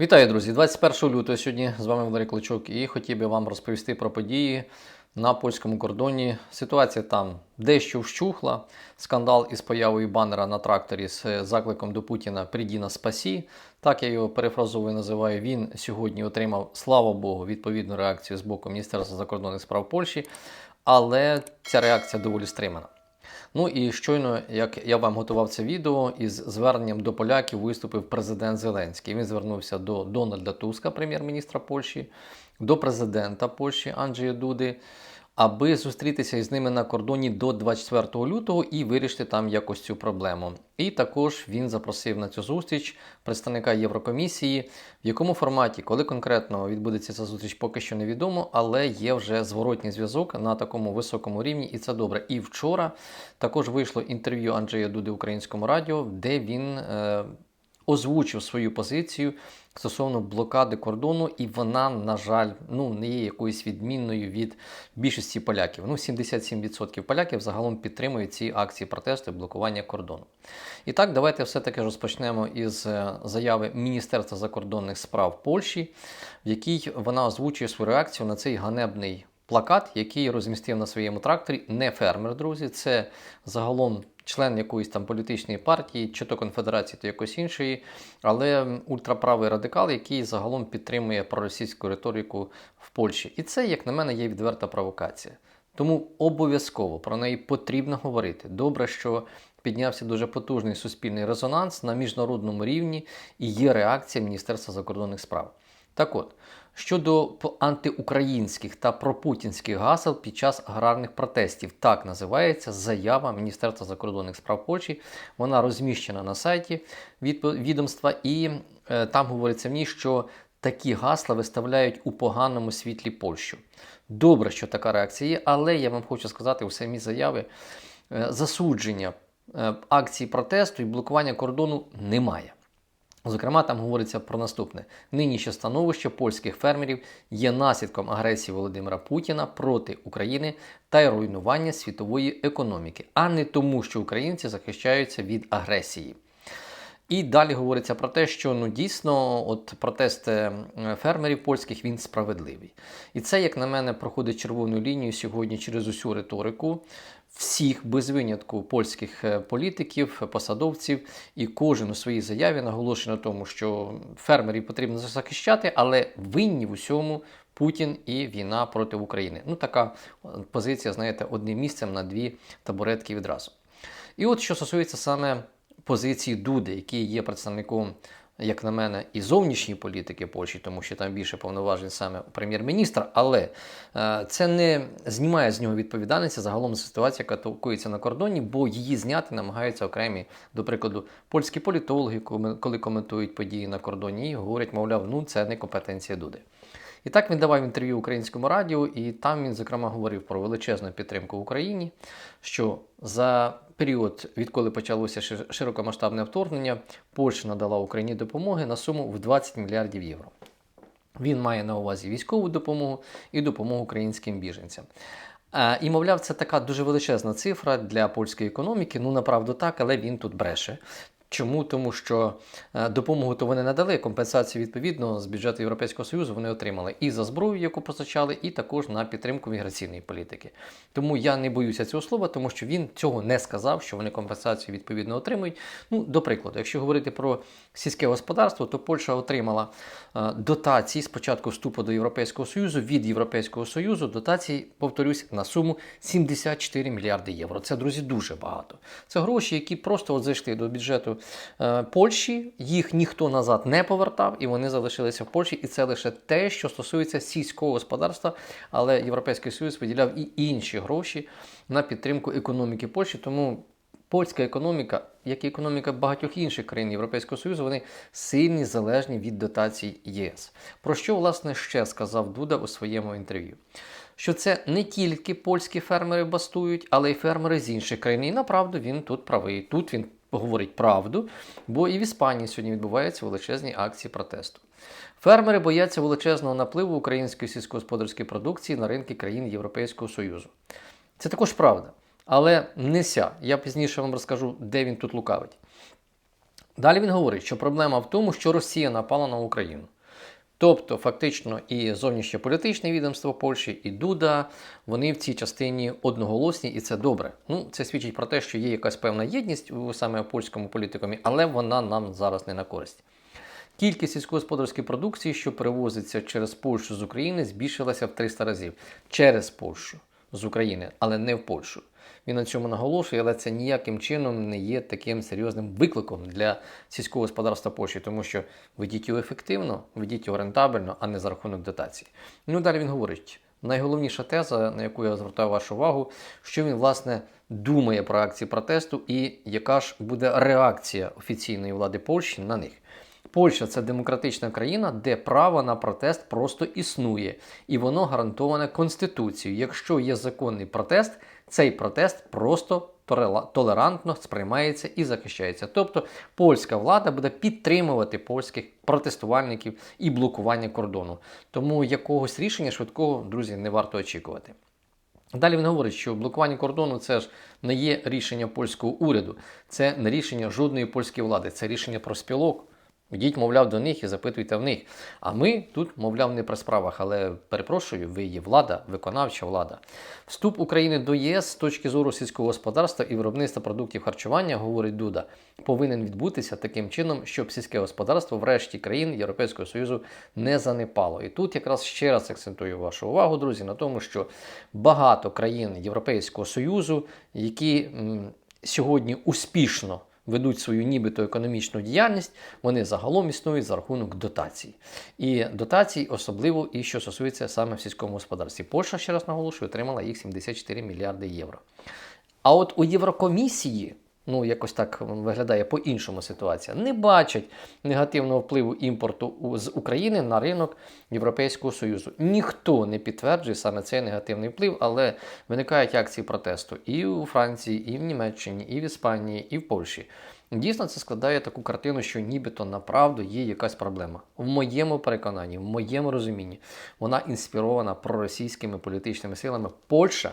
Вітаю, друзі! 21 лютого сьогодні з вами Валерій Кличок і хотів би вам розповісти про події на польському кордоні. Ситуація там дещо вщухла. Скандал із появою банера на тракторі з закликом до Путіна «Прийди на спасі. Так я його перефразовую називаю. Він сьогодні отримав, слава Богу, відповідну реакцію з боку Міністерства закордонних справ Польщі, але ця реакція доволі стримана. Ну і щойно, як я вам готував це відео, із зверненням до поляків виступив президент Зеленський. Він звернувся до Дональда Туска, прем'єр-міністра Польщі, до президента Польщі Анджея Дуди, аби зустрітися із ними на кордоні до 24 лютого і вирішити там якось цю проблему. І також він запросив на цю зустріч представника Єврокомісії, в якому форматі, коли конкретно відбудеться ця зустріч, поки що невідомо, але є вже зворотній зв'язок на такому високому рівні, і це добре. І вчора також вийшло інтерв'ю Анджея Дуди українському радіо, де він е, озвучив свою позицію стосовно блокади кордону, і вона, на жаль, ну не є якоюсь відмінною від більшості поляків. Ну, 77% поляків загалом підтримують ці акції протесту і блокування кордону. І так, давайте все-таки розпочнемо із е, заяви Міністерства закордонних справ Польщі, в якій вона озвучує свою реакцію на цей ганебний. Плакат, який розмістив на своєму тракторі, не фермер, друзі, це загалом член якоїсь там політичної партії, чи то конфедерації, то якось іншої, але ультраправий радикал, який загалом підтримує проросійську риторику в Польщі. І це, як на мене, є відверта провокація. Тому обов'язково про неї потрібно говорити. Добре, що піднявся дуже потужний суспільний резонанс на міжнародному рівні і є реакція Міністерства закордонних справ. Так от, щодо антиукраїнських та пропутінських гасел під час аграрних протестів, так називається заява Міністерства закордонних справ Польщі. Вона розміщена на сайті відомства, і е, там говориться в ній, що такі гасла виставляють у поганому світлі Польщу. Добре, що така реакція є, але я вам хочу сказати у самій заяви е, засудження е, акції протесту і блокування кордону немає. Зокрема, там говориться про наступне: нинішнє становище польських фермерів є наслідком агресії Володимира Путіна проти України та й руйнування світової економіки, а не тому, що українці захищаються від агресії. І далі говориться про те, що ну дійсно от протест е, фермерів польських він справедливий. І це, як на мене, проходить червону лінію сьогодні через усю риторику всіх без винятку польських е, політиків, посадовців, і кожен у своїй заяві наголошує на тому, що фермерів потрібно захищати, але винні в усьому. Путін і війна проти України. Ну, така е, позиція, знаєте, одним місцем на дві табуретки відразу. І от що стосується саме позиції Дуди, який є представником, як на мене, і зовнішньої політики Польщі, тому що там більше повноважень саме прем'єр-міністра, але е, це не знімає з нього відповідальності загалом ситуація, яка толкується на кордоні, бо її зняти намагаються окремі, до прикладу, польські політологи, коли коментують події на кордоні, і говорять, мовляв, ну це не компетенція Дуди. І так він давав інтерв'ю українському радіо, і там він, зокрема, говорив про величезну підтримку в Україні, що за період, відколи почалося широкомасштабне вторгнення, Польща надала Україні допомоги на суму в 20 мільярдів євро. Він має на увазі військову допомогу і допомогу українським біженцям. І, мовляв, це така дуже величезна цифра для польської економіки. Ну, направду так, але він тут бреше. Чому? Тому що е, допомогу то вони надали, компенсацію відповідно з бюджету Європейського Союзу вони отримали і за зброю, яку постачали, і також на підтримку міграційної політики. Тому я не боюся цього слова, тому що він цього не сказав, що вони компенсацію відповідно отримують. Ну, до прикладу, якщо говорити про сільське господарство, то Польща отримала е, дотації спочатку вступу до Європейського Союзу від Європейського Союзу. Дотації, повторюсь, на суму 74 мільярди євро. Це, друзі, дуже багато. Це гроші, які просто от зайшли до бюджету. Е, Польщі, їх ніхто назад не повертав, і вони залишилися в Польщі. І це лише те, що стосується сільського господарства, але Європейський Союз виділяв і інші гроші на підтримку економіки Польщі. Тому польська економіка, як і економіка багатьох інших країн Європейського Союзу, вони сильні залежні від дотацій ЄС. Про що, власне, ще сказав Дуда у своєму інтерв'ю? Що це не тільки польські фермери бастують, але й фермери з інших країн. І направду він тут правий. Тут він говорить правду, бо і в Іспанії сьогодні відбуваються величезні акції протесту. Фермери бояться величезного напливу української сільськогосподарської продукції на ринки країн Європейського Союзу. Це також правда. Але не ся. Я пізніше вам розкажу, де він тут лукавить. Далі він говорить, що проблема в тому, що Росія напала на Україну. Тобто, фактично, і зовнішньополітичне відомство Польщі, і Дуда, вони в цій частині одноголосні, і це добре. Ну, це свідчить про те, що є якась певна єдність у саме польському політикумі, але вона нам зараз не на користь. Кількість сільськогосподарської продукції, що перевозиться через Польщу з України, збільшилася в 300 разів через Польщу з України, але не в Польщу. Він на цьому наголошує, але це ніяким чином не є таким серйозним викликом для сільського господарства Польщі, тому що ведіть його ефективно, ведіть його рентабельно, а не за рахунок дотацій. Ну далі він говорить. Найголовніша теза, на яку я звертаю вашу увагу, що він власне думає про акції протесту і яка ж буде реакція офіційної влади Польщі на них. Польща це демократична країна, де право на протест просто існує, і воно гарантоване Конституцією. Якщо є законний протест, цей протест просто толерантно сприймається і захищається. Тобто польська влада буде підтримувати польських протестувальників і блокування кордону. Тому якогось рішення швидкого, друзі, не варто очікувати. Далі він говорить, що блокування кордону це ж не є рішення польського уряду, це не рішення жодної польської влади, це рішення профспілок. Йдіть, мовляв, до них і запитуйте в них. А ми тут, мовляв, не при справах, але перепрошую, ви є влада, виконавча влада. Вступ України до ЄС з точки зору сільського господарства і виробництва продуктів харчування, говорить Дуда, повинен відбутися таким чином, щоб сільське господарство в решті країн Європейського Союзу не занепало. І тут якраз ще раз акцентую вашу увагу, друзі, на тому, що багато країн Європейського Союзу, які м, сьогодні успішно ведуть свою нібито економічну діяльність, вони загалом існують за рахунок дотацій. І дотацій, особливо і що стосується саме в сільському господарстві. Польща, ще раз наголошую, отримала їх 74 мільярди євро. А от у Єврокомісії ну якось так виглядає по-іншому ситуація, не бачать негативного впливу імпорту з України на ринок Європейського Союзу. Ніхто не підтверджує саме цей негативний вплив, але виникають акції протесту і у Франції, і в Німеччині, і в Іспанії, і в Польщі. Дійсно, це складає таку картину, що нібито направду є якась проблема. В моєму переконанні, в моєму розумінні, вона інспірована проросійськими політичними силами. Польща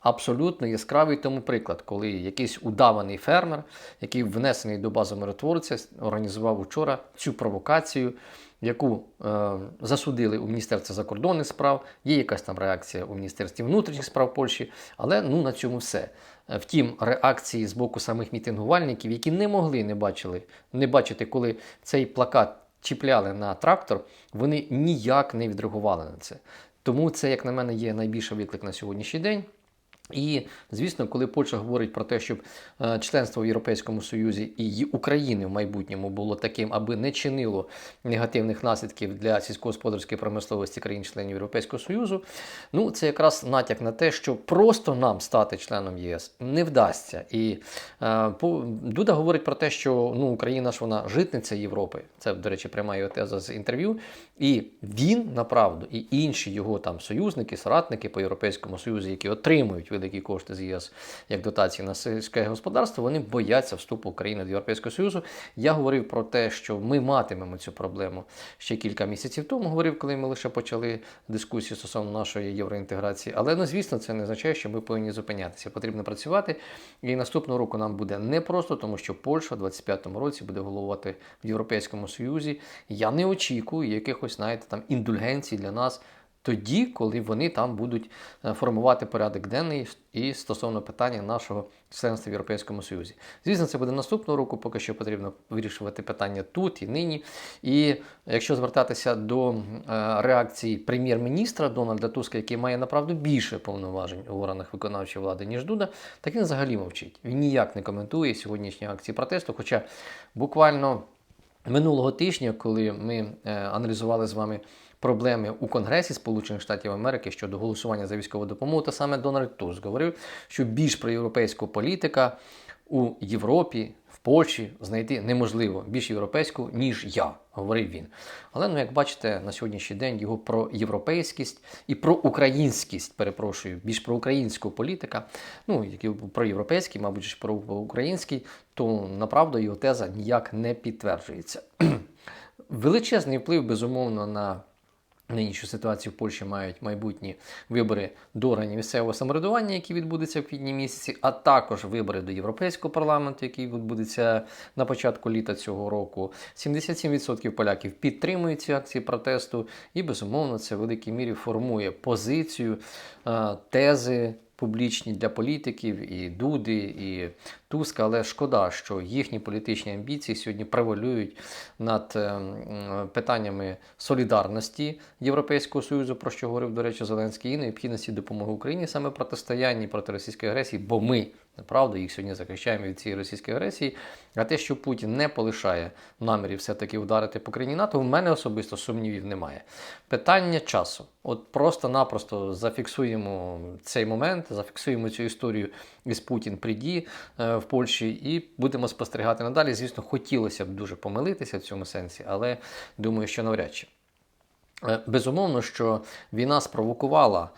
абсолютно яскравий тому приклад, коли якийсь удаваний фермер, який внесений до бази миротворця, організував учора цю провокацію, яку е, засудили у Міністерстві закордонних справ. Є якась там реакція у Міністерстві внутрішніх справ Польщі, але ну на цьому все. Втім, реакції з боку самих мітингувальників, які не могли не бачили, не бачити, коли цей плакат чіпляли на трактор, вони ніяк не відреагували на це. Тому це, як на мене, є найбільший виклик на сьогоднішній день. І, звісно, коли Польща говорить про те, щоб е, членство в Європейському Союзі і України в майбутньому було таким, аби не чинило негативних наслідків для сільськогосподарської промисловості країн-членів Європейського Союзу, ну це якраз натяк на те, що просто нам стати членом єС не вдасться. І е, Дуда говорить про те, що ну, Україна ж вона житниця Європи. Це, до речі, пряма його теза з інтерв'ю. І він направду, і інші його там союзники, соратники по Європейському Союзу, які отримують великі кошти з ЄС як дотації на сільське господарство, вони бояться вступу України до Європейського Союзу. Я говорив про те, що ми матимемо цю проблему ще кілька місяців тому. Говорив, коли ми лише почали дискусію стосовно нашої євроінтеграції. Але ну, звісно, це не означає, що ми повинні зупинятися. Потрібно працювати. І наступного року нам буде непросто, тому що Польща в 25-му році буде головувати в Європейському Союзі. Я не очікую якихось, знаєте, там індульгенцій для нас тоді, коли вони там будуть е, формувати порядок денний і стосовно питання нашого членства в Європейському Союзі. Звісно, це буде наступного року, поки що потрібно вирішувати питання тут і нині. І якщо звертатися до е, реакції прем'єр-міністра Дональда Туска, який має направду більше повноважень у органах виконавчої влади, ніж Дуда, так він взагалі мовчить. Він ніяк не коментує сьогоднішні акції протесту. Хоча буквально минулого тижня, коли ми е, аналізували з вами проблеми у Конгресі Сполучених Штатів Америки щодо голосування за військову допомогу, то саме Дональд Туск говорив, що більш проєвропейську політика у Європі, в Польщі знайти неможливо більш європейську, ніж я, говорив він. Але ну, як бачите, на сьогоднішній день його про європейськість і про українськість, перепрошую, більш про українську політика, ну як про європейський, мабуть, про український, то направду його теза ніяк не підтверджується. Величезний вплив, безумовно, на Нинішню ситуацію в Польщі мають майбутні вибори до органів місцевого самоврядування, які відбудуться в квітні місяці, а також вибори до Європейського парламенту, який відбудеться на початку літа цього року. 77% поляків підтримують ці акції протесту, і безумовно це в великій мірі формує позицію, е, тези. Публічні для політиків і Дуди, і Туска, але шкода, що їхні політичні амбіції сьогодні превалюють над е, питаннями солідарності Європейського Союзу, про що говорив, до речі, Зеленський, і необхідності допомоги Україні саме протистоянні проти російської агресії, бо ми Правда, їх сьогодні захищаємо від цієї російської агресії. А те, що Путін не полишає намірів все-таки вдарити по країні НАТО, в мене особисто сумнівів немає. Питання часу. От просто-напросто зафіксуємо цей момент, зафіксуємо цю історію із Путін приді е, в Польщі і будемо спостерігати надалі. Звісно, хотілося б дуже помилитися в цьому сенсі, але думаю, що навряд чи. Е, Безумовно, що війна спровокувала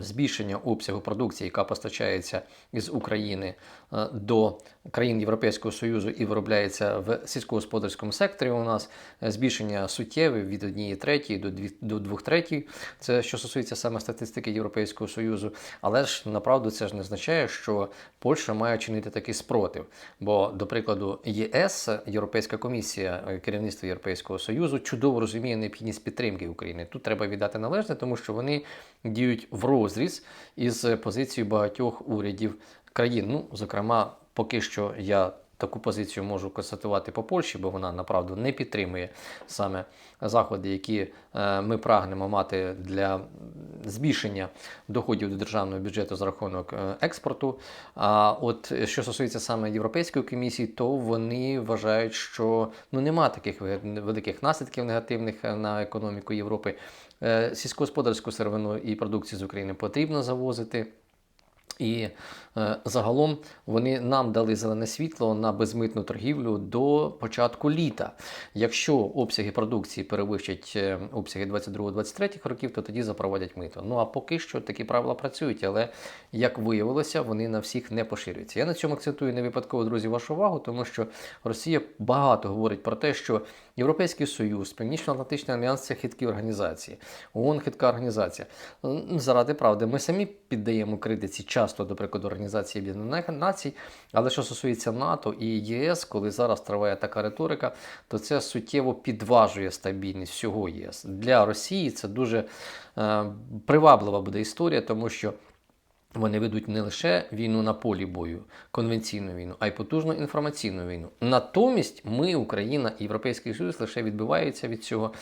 збільшення обсягу продукції, яка постачається із України е, до країн Європейського Союзу і виробляється в сільськогосподарському секторі. У нас е, збільшення суттєве від 1 третьої до 2, до 2 третій. Це що стосується саме статистики Європейського Союзу. Але ж направду це ж не означає, що Польща має чинити такий спротив. Бо, до прикладу, ЄС, Європейська комісія, е, керівництво Європейського Союзу, чудово розуміє необхідність підтримки України. Тут треба віддати належне, тому що вони діють в розріз із позицією багатьох урядів країн. Ну, зокрема, поки що я. Таку позицію можу констатувати по Польщі, бо вона направду не підтримує саме заходи, які е, ми прагнемо мати для збільшення доходів до державного бюджету за рахунок е, експорту. А от що стосується саме Європейської комісії, то вони вважають, що ну нема таких великих наслідків негативних на економіку Європи. Е, Сільськогосподарську сировину і продукцію з України потрібно завозити. І е, загалом вони нам дали зелене світло на безмитну торгівлю до початку літа. Якщо обсяги продукції перевищать е, обсяги 22-23 років, то тоді запровадять мито. Ну а поки що такі правила працюють, але як виявилося, вони на всіх не поширюються. Я на цьому акцентую не випадково, друзі, вашу увагу, тому що Росія багато говорить про те, що Європейський Союз, Північно-Атлантичний альянс це хиткі організації, ООН хитка організація. Заради правди, ми самі піддаємо критиці часто, до прикладу, Організації Об'єднаних Націй. Але що стосується НАТО і ЄС, коли зараз триває така риторика, то це суттєво підважує стабільність всього ЄС. Для Росії це дуже е, приваблива буде історія, тому що. Вони ведуть не лише війну на полі бою, конвенційну війну, а й потужну інформаційну війну. Натомість ми, Україна і Європейський Союз, лише відбиваються від цього.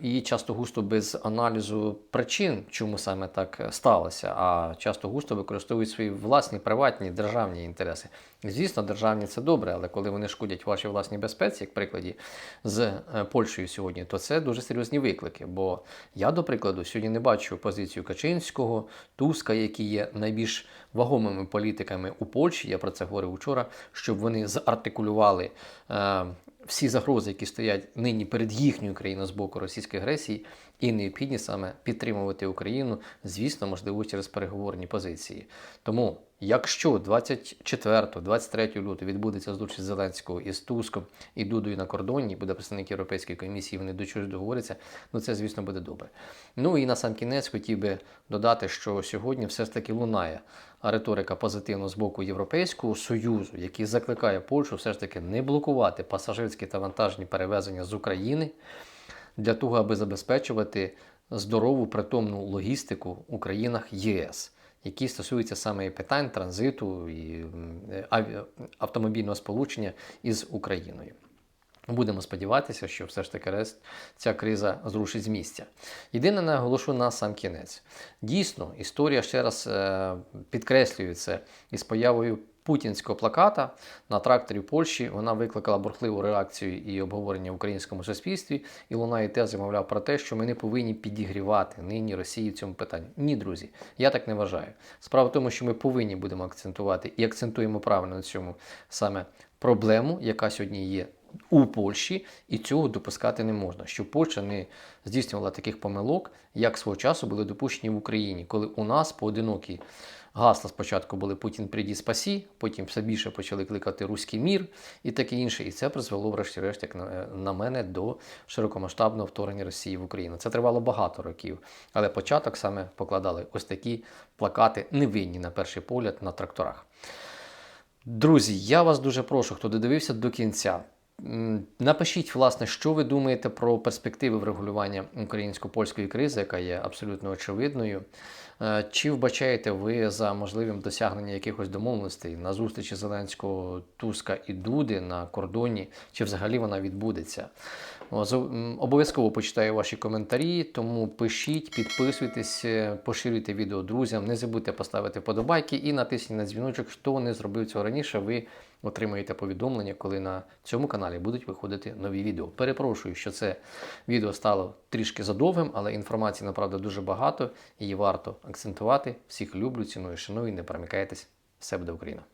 І часто густо без аналізу причин, чому саме так сталося, а часто густо використовують свої власні приватні державні інтереси. Звісно, державні це добре, але коли вони шкодять вашій власній безпеці, як прикладі з е, Польщею сьогодні, то це дуже серйозні виклики. Бо я, до прикладу, сьогодні не бачу позицію Качинського, Туска, які є найбільш вагомими політиками у Польщі. Я про це говорив вчора, щоб вони зартикулювали. Всі загрози, які стоять нині перед їхньою країною з боку російської агресії, і необхідність саме підтримувати Україну, звісно, можливо, через переговорні позиції. Тому, якщо 24-23 лютого відбудеться зустріч Зеленського із Туском і Дудою на кордоні, буде представник Європейської комісії, вони до чогось договоряться, ну це, звісно, буде добре. Ну і на сам кінець хотів би додати, що сьогодні все ж таки лунає риторика позитивно з боку Європейського Союзу, який закликає Польщу все ж таки не блокувати пасажирські та вантажні перевезення з України для того, аби забезпечувати здорову притомну логістику у країнах ЄС, які стосуються саме питань транзиту і автомобільного сполучення із Україною. Будемо сподіватися, що все ж таки ця криза зрушить з місця. Єдине наголошу на сам кінець. Дійсно, історія ще раз е, підкреслюється із появою путінського плаката на тракторі Польщі. Вона викликала бурхливу реакцію і обговорення в українському суспільстві. І лунає теза, мовляв, про те, що ми не повинні підігрівати нині Росії в цьому питанні. Ні, друзі, я так не вважаю. Справа в тому, що ми повинні будемо акцентувати і акцентуємо правильно на цьому саме проблему, яка сьогодні є у Польщі, і цього допускати не можна. Щоб Польща не здійснювала таких помилок, як свого часу були допущені в Україні, коли у нас поодинокі гасла спочатку були Путін приді спасі, потім все більше почали кликати Руський мір і таке інше. І це призвело, врешті-решт, як на, мене, до широкомасштабного вторгнення Росії в Україну. Це тривало багато років, але початок саме покладали ось такі плакати невинні на перший погляд на тракторах. Друзі, я вас дуже прошу, хто додивився до кінця. Напишіть, власне, що ви думаєте про перспективи врегулювання українсько-польської кризи, яка є абсолютно очевидною. Е, Чи вбачаєте ви за можливим досягнення якихось домовленостей на зустрічі Зеленського, Туска і Дуди на кордоні, чи взагалі вона відбудеться? Обов'язково почитаю ваші коментарі, тому пишіть, підписуйтесь, е, поширюйте відео друзям, не забудьте поставити вподобайки і натисніть на дзвіночок. Хто не зробив цього раніше, ви отримаєте повідомлення, коли на цьому каналі будуть виходити нові відео. Перепрошую, що це відео стало трішки задовгим, але інформації направда, дуже багато, її варто акцентувати. Всіх люблю, ціную, шаную, не перемикайтесь. Все буде Україна!